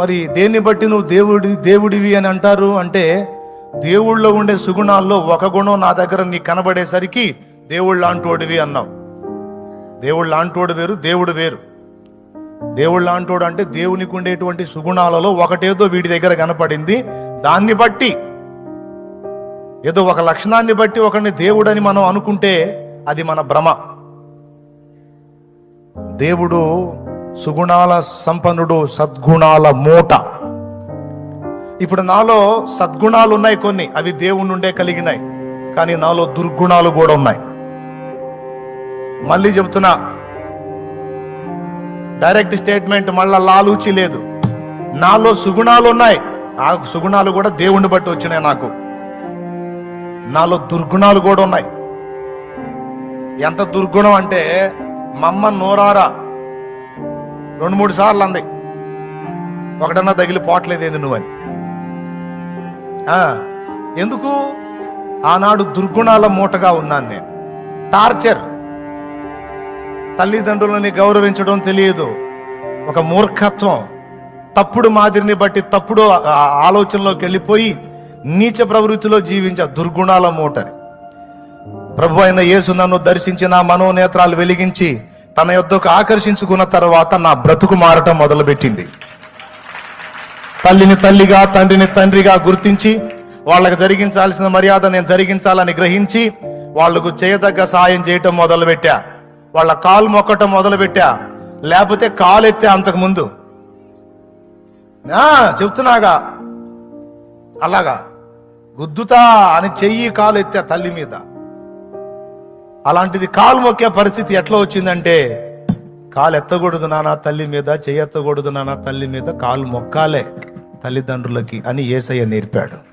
మరి దేన్ని బట్టి నువ్వు దేవుడి దేవుడివి అని అంటారు? అంటే దేవుళ్ళో ఉండే సుగుణాల్లో ఒక గుణం నా దగ్గర నీకు కనబడేసరికి దేవుడు లాంటోడివి అన్నావు. దేవుడు లాంటోడు వేరు దేవుడు వేరు. దేవుడు లాంటోడు అంటే దేవునికి ఉండేటువంటి సుగుణాలలో ఒకటేదో వీడి దగ్గర కనపడింది. దాన్ని బట్టి ఏదో ఒక లక్షణాన్ని బట్టి ఒకరిని దేవుడని మనం అనుకుంటే అది మన భ్రమ. దేవుడు సుగుణాల సంపన్నుడు సద్గుణాల మూట. ఇప్పుడు నాలో సద్గుణాలు ఉన్నాయి కొన్ని అవి దేవుని నుండే కలిగినాయి. కానీ నాలో దుర్గుణాలు కూడా ఉన్నాయి. మళ్ళీ చెబుతున్నా డైరెక్ట్ స్టేట్మెంట్ మళ్ళా లాలూచి లేదు. నాలో సుగుణాలు ఉన్నాయి. ఆ సుగుణాలు కూడా దేవుణ్ణి బట్టి వచ్చినాయి నాకు. నాలో దుర్గుణాలు కూడా ఉన్నాయి. ఎంత దుర్గుణం అంటే మమ్మ నోరారా రెండు మూడు సార్లు అంది. ఒకటన్నా తగిలి పోవట్లేదేంది నువ్వని ఎందుకు? ఆనాడు దుర్గుణాల మూటగా ఉన్నాను నేను. టార్చర్. తల్లిదండ్రులని గౌరవించడం తెలియదు. ఒక మూర్ఖత్వం. తప్పుడు మాదిరిని బట్టి తప్పుడు ఆ- ఆలోచనలోకి వెళ్ళిపోయి నీచ ప్రవృత్తిలో జీవించే దుర్గుణాల మూటని. ప్రభు అయిన యేసు నన్ను దర్శించి నా మనోనేత్రాలు వెలిగించి తన యొద్దకు ఆకర్షించుకున్న తర్వాత నా బ్రతుకు మారటం మొదలుపెట్టింది. తల్లిని తల్లిగా తండ్రిని తండ్రిగా గుర్తించి వాళ్ళకి జరిగించాల్సిన మర్యాద నేను జరిగించాలని గ్రహించి వాళ్ళకు చేయదగ్గ సాయం చేయటం మొదలుపెట్టా. వాళ్ళ కాలు మొక్కటం మొదలుపెట్టా. లేకపోతే కాలు ఎత్తే అంతకు ముందు. ఆ, చెప్తున్నాగా. అలాగా. గుద్దుతా అని చెయ్యి కాలు ఎత్తా తల్లి మీద. అలాంటిది కాలు మొక్కే పరిస్థితి ఎట్లా వచ్చిందంటే కాలు ఎత్తకూడదు నానా తల్లి మీద చెయ్యి ఎత్తకూడదు తల్లి మీద కాలు మొక్కాలే తల్లిదండ్రులకి అని ఏసయ్య నేర్పాడు.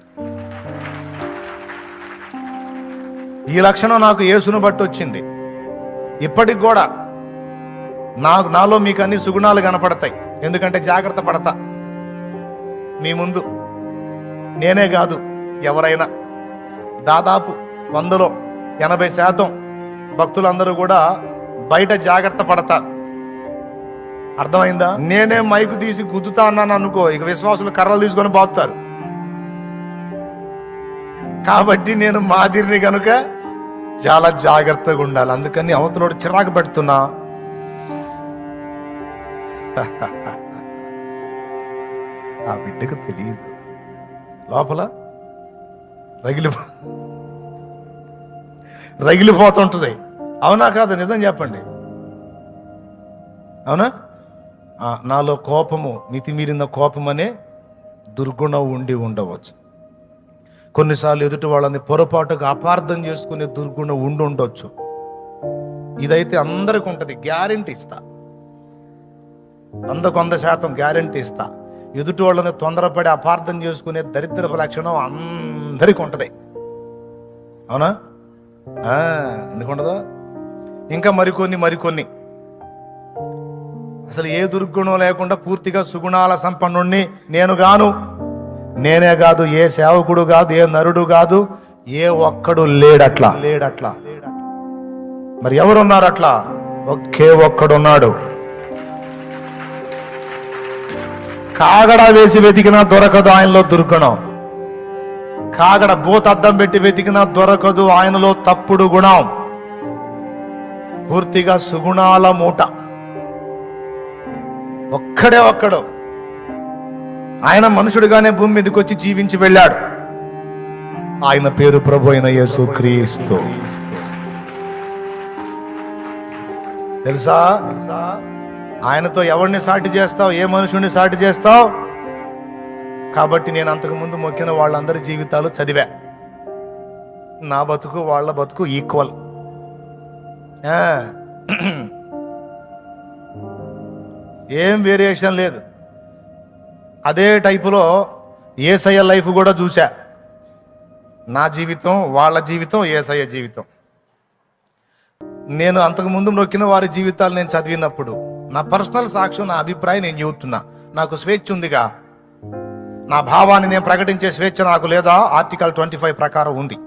ఈ లక్షణం నాకు యేసును బట్టి వచ్చింది. ఇప్పటికి కూడా నాకు నాలో మీకు అన్ని సుగుణాలు కనపడతాయి. ఎందుకంటే జాగ్రత్త పడతా. మీ ముందు నేనే కాదు ఎవరైనా దాదాపు వందలో ఎనభై శాతం భక్తులందరూ కూడా బయట జాగ్రత్త పడతారు అర్థమైందా? నేనే మైకు తీసి గుద్దుతా అన్నాను అనుకో ఇక విశ్వాసులు కర్రలు తీసుకొని బాగుతారు కాబట్టి నేను మాదిరిని కనుక చాలా జాగ్రత్తగా ఉండాలి. అందుకని అవతలోడు చిరాకు పెడుతున్నా. ఆ బిడ్డకు తెలియదు. లోపల రగిలి రగిలిపోతుంటుంది. అవునా కాదు నిజం చెప్పండి. అవునా? నాలో కోపము మితిమీరిన కోపం అనే దుర్గుణం ఉండి ఉండవచ్చు. కొన్నిసార్లు ఎదుటి వాళ్ళని పొరపాటుగా అపార్థం చేసుకునే దుర్గుణం ఉండి ఉండొచ్చు. ఇదైతే అందరికి ఉంటుంది గ్యారెంటీ ఇస్తా. వందకు వంద శాతం గ్యారెంటీ ఇస్తా. ఎదుటి వాళ్ళని తొందరపడి అపార్థం చేసుకునే దరిద్ర లక్షణం అందరికి ఉంటుంది. అవునా? ఆ, ఎందుకు ఉండదు? ఇంకా మరికొన్ని మరికొన్ని. అసలు ఏ దుర్గుణం లేకుండా పూర్తిగా సుగుణాల సంపన్నుణ్ణి నేను గాను. నేనే కాదు ఏ సేవకుడు కాదు ఏ నరుడు కాదు ఏ ఒక్కడు లేడట్లా. లేడట్లా. మరి ఎవరున్నారు అట్లా ఒకే ఒక్కడున్నాడు. కాగడ వేసి వెతికినా దొరకదు ఆయనలో దుర్గుణం. కాగడ భూతద్దం పెట్టి వెతికినా దొరకదు ఆయనలో తప్పుడు గుణం. పూర్తిగా సుగుణాల మూట. ఒక్కడే ఒక్కడు. ఆయన మనుషుడిగానే భూమి మీదకి వచ్చి జీవించి వెళ్ళాడు. ఆయన పేరు ప్రభు అయిన యేసు క్రీస్తు. తెలుసా? ఆయనతో ఎవరిని సాటి చేస్తావు? ఏ మనుషుడిని సాటి చేస్తావు? కాబట్టి నేను అంతకు ముందు మొక్కిన వాళ్ళందరి జీవితాలు చదివా. నా బతుకు వాళ్ళ బతుకు ఈక్వల్. ఏం వేరియేషన్ లేదు. అదే టైపులో ఏసయ్య లైఫ్ కూడా చూసా నా జీవితం వాళ్ళ జీవితం ఏసయ్య జీవితం. నేను అంతకు ముందు నొక్కిన వారి జీవితాలు నేను చదివినప్పుడు నా పర్సనల్ సాక్ష్యం నా అభిప్రాయం నేను చెబుతున్నా. నాకు స్వేచ్ఛ ఉందిగా. నా భావాన్ని నేను ప్రకటించే స్వేచ్ఛ నాకు లేదా? ఆర్టికల్ ట్వంటీ ఫైవ్ ప్రకారం ఉంది.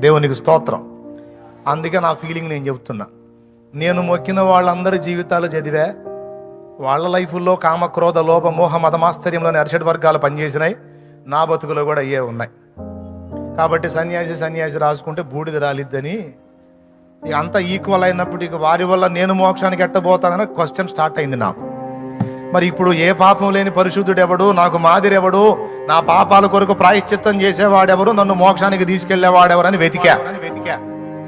దేవునికి స్తోత్రం. అందుకే నా ఫీలింగ్ నేను చెబుతున్నా. నేను మొక్కిన వాళ్ళందరి జీవితాలు చదివా వాళ్ళ లైఫ్లో కామ క్రోధ లోభ మోహ మతమాశ్చర్యంలోని అరిషడ్ వర్గాలు పనిచేసినాయి. నా బతుకులో కూడా అయ్యే ఉన్నాయి. కాబట్టి సన్యాసి సన్యాసి రాసుకుంటే బూడిద రాలిద్దని ఇక అంతా ఈక్వల్ అయినప్పటికీ వారి వల్ల నేను మోక్షానికి ఎట్టబోతానని క్వశ్చన్ స్టార్ట్ అయింది నాకు. మరి ఇప్పుడు ఏ పాపం లేని పరిశుద్ధుడు ఎవడు నాకు మాదిరి ఎవడు నా పాపాల కొరకు ప్రాయశ్చిత్తం చేసేవాడెవరు? నన్ను మోక్షానికి తీసుకెళ్ళేవాడెవరు అని వెతికా వెతికా.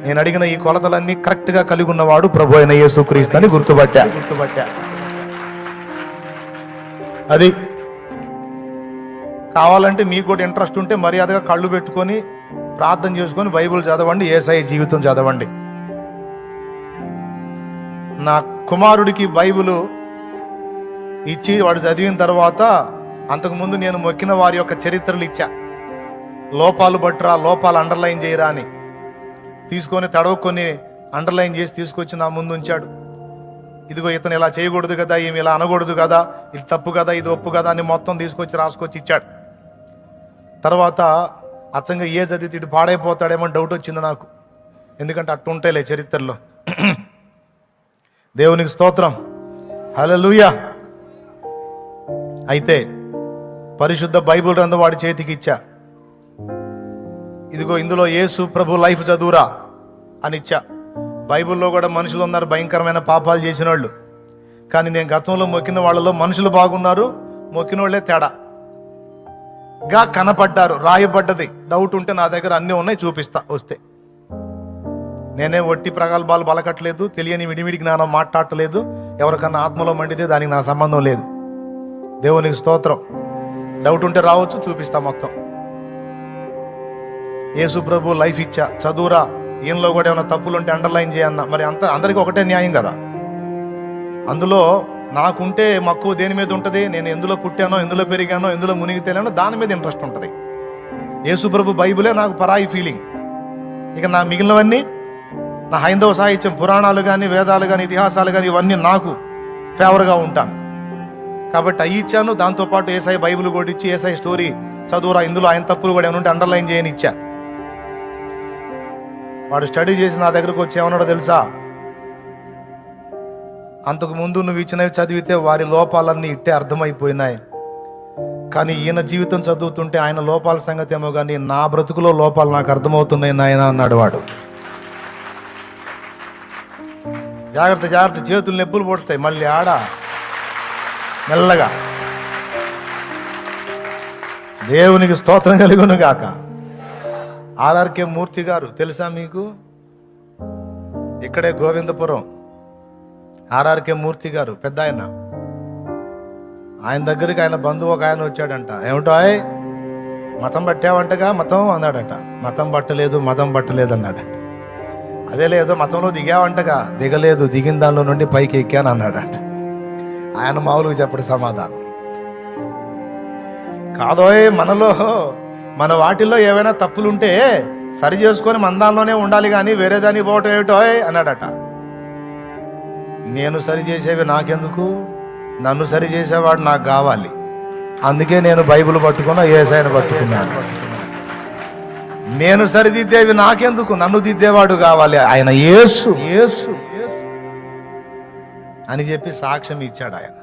నేను అడిగిన ఈ కొలతలన్నీ కరెక్ట్గా కలిగి ఉన్నవాడు ప్రభు అయిన యేసుక్రీస్తు అని గుర్తుపట్టా. గుర్తుపట్టా. అది కావాలంటే మీకు కూడా ఇంట్రెస్ట్ ఉంటే మర్యాదగా కళ్ళు పెట్టుకొని ప్రార్థన చేసుకొని బైబిల్ చదవండి ఏసఐ జీవితం చదవండి. నా కుమారుడికి బైబిల్ ఇచ్చి వాడు చదివిన తర్వాత అంతకుముందు నేను మొక్కిన వారి యొక్క చరిత్రలు ఇచ్చా. లోపాలు బట్టురా లోపాలు అండర్లైన్ చేయరా అని. తీసుకొని తడవకొని అండర్లైన్ చేసి తీసుకొచ్చి నా ముందు ఉంచాడు. ఇదిగో ఇతను ఇలా చేయకూడదు కదా ఏమి ఇలా అనకూడదు కదా ఇది తప్పు కదా ఇది ఒప్పు కదా అని మొత్తం తీసుకొచ్చి రాసుకొచ్చి ఇచ్చాడు. తర్వాత అచ్చంగా ఏ చదివితే ఇటు పాడైపోతాడేమో డౌట్ వచ్చింది నాకు. ఎందుకంటే అట్టుంటేలే చరిత్రలో. దేవునికి స్తోత్రం. హల్లెలూయా. అయితే పరిశుద్ధ బైబిల్ రందు వాడి చేతికి ఇచ్చా. ఇదిగో ఇందులో యేసు ప్రభు లైఫ్ చదువురా అని ఇచ్చా. బైబిల్లో కూడా మనుషులు ఉన్నారు భయంకరమైన పాపాలు చేసిన వాళ్ళు కానీ నేను గతంలో మొక్కిన వాళ్ళలో మనుషులు బాగున్నారు మొక్కిన వాళ్ళే తేడా. గా కనపడ్డారు రాయబడ్డది. డౌట్ ఉంటే నా దగ్గర అన్నీ ఉన్నాయి చూపిస్తా వస్తే. నేనే ఒట్టి ప్రగల్భాలు బలకట్లేదు తెలియని విడివిడి జ్ఞానం మాట్లాడలేదు. ఎవరికన్నా ఆత్మలో మండితే దానికి నా సంబంధం లేదు. దేవునికి స్తోత్రం. డౌట్ ఉంటే రావచ్చు చూపిస్తా మొత్తం. యేసు ప్రభు లైఫ్ ఇచ్చా. చదువురా. ఈయనలో కూడా ఏమైనా తప్పులు ఉంటే అండర్లైన్ చేయన్న మరి అంత అందరికీ ఒకటే న్యాయం కదా. అందులో నాకుంటే మక్కువ దేని మీద ఉంటుంది? నేను ఎందులో పుట్టానో ఎందులో పెరిగానో ఎందులో మునిగి తేలానో దాని మీద ఇంట్రెస్ట్ ఉంటుంది. యేసుప్రభు బైబులే నాకు పరాయి ఫీలింగ్ ఇక నా మిగిలినవన్నీ నా హైందవ సాహిత్యం పురాణాలు కానీ వేదాలు కానీ ఇతిహాసాలు కానీ ఇవన్నీ నాకు ఫేవర్గా ఉంటాను. కాబట్టి అవి ఇచ్చాను. దాంతోపాటు ఏసఐ బైబిల్ కూడా ఇచ్చి ఏసఐ స్టోరీ చదువురా. ఇందులో ఆయన తప్పులు కూడా ఏమైనా ఉంటే అండర్లైన్ చేయని ఇచ్చా. వాడు స్టడీ చేసి నా దగ్గరకు వచ్చి ఏమన్నాడో తెలుసా? అంతకు ముందు నువ్వు ఇచ్చినవి చదివితే వారి లోపాలన్నీ ఇట్టే అర్థమైపోయినాయి. కానీ ఈయన జీవితం చదువుతుంటే ఆయన లోపాల సంగతి ఏమో కానీ నా బ్రతుకులో లోపాలు నాకు అర్థమవుతున్నాయి నాయన అన్నాడు వాడు. జాగ్రత్త జాగ్రత్త. చేతులు నొప్పులు పుడతాయి. మళ్ళీ ఆడ. మెల్లగా. దేవునికి స్తోత్రం కలుగును గాక ఆర్ఆర్కే మూర్తి గారు తెలుసా మీకు? ఇక్కడే గోవిందపురం. ఆర్ఆర్కే మూర్తి గారు పెద్ద ఆయన. ఆయన దగ్గరికి ఆయన బంధువు ఒక ఆయన వచ్చాడంట. ఏమిటాయ్ ఆయ్? మతం పట్టావంటగా మతం అన్నాడట. మతం పట్టలేదు మతం పట్టలేదు అన్నాడట అదే లేదు మతంలో దిగావంటగా. దిగలేదు దిగిన దానిలో నుండి పైకి ఎక్కాను అన్నాడట. ఆయన మామూలుగా చెప్పడు సమాధానం. కాదోయ్ మనలో మన వాటిల్లో ఏవైనా తప్పులుంటే సరి చేసుకొని మన దానిలోనే ఉండాలి కానీ వేరే దానికి పోవటం ఏమిటోయ్ అన్నాడట. నేను సరి చేసేవి నాకెందుకు? నన్ను సరి చేసేవాడు నాకు కావాలి. అందుకే నేను బైబిల్ పట్టుకున్నా ఏసైన పట్టుకున్నాను. నేను సరిదిద్దేవి నాకెందుకు? నన్ను దిద్దేవాడు కావాలి. ఆయన యేసు. యేసు. అని చెప్పి సాక్ష్యం ఇచ్చాడు ఆయన.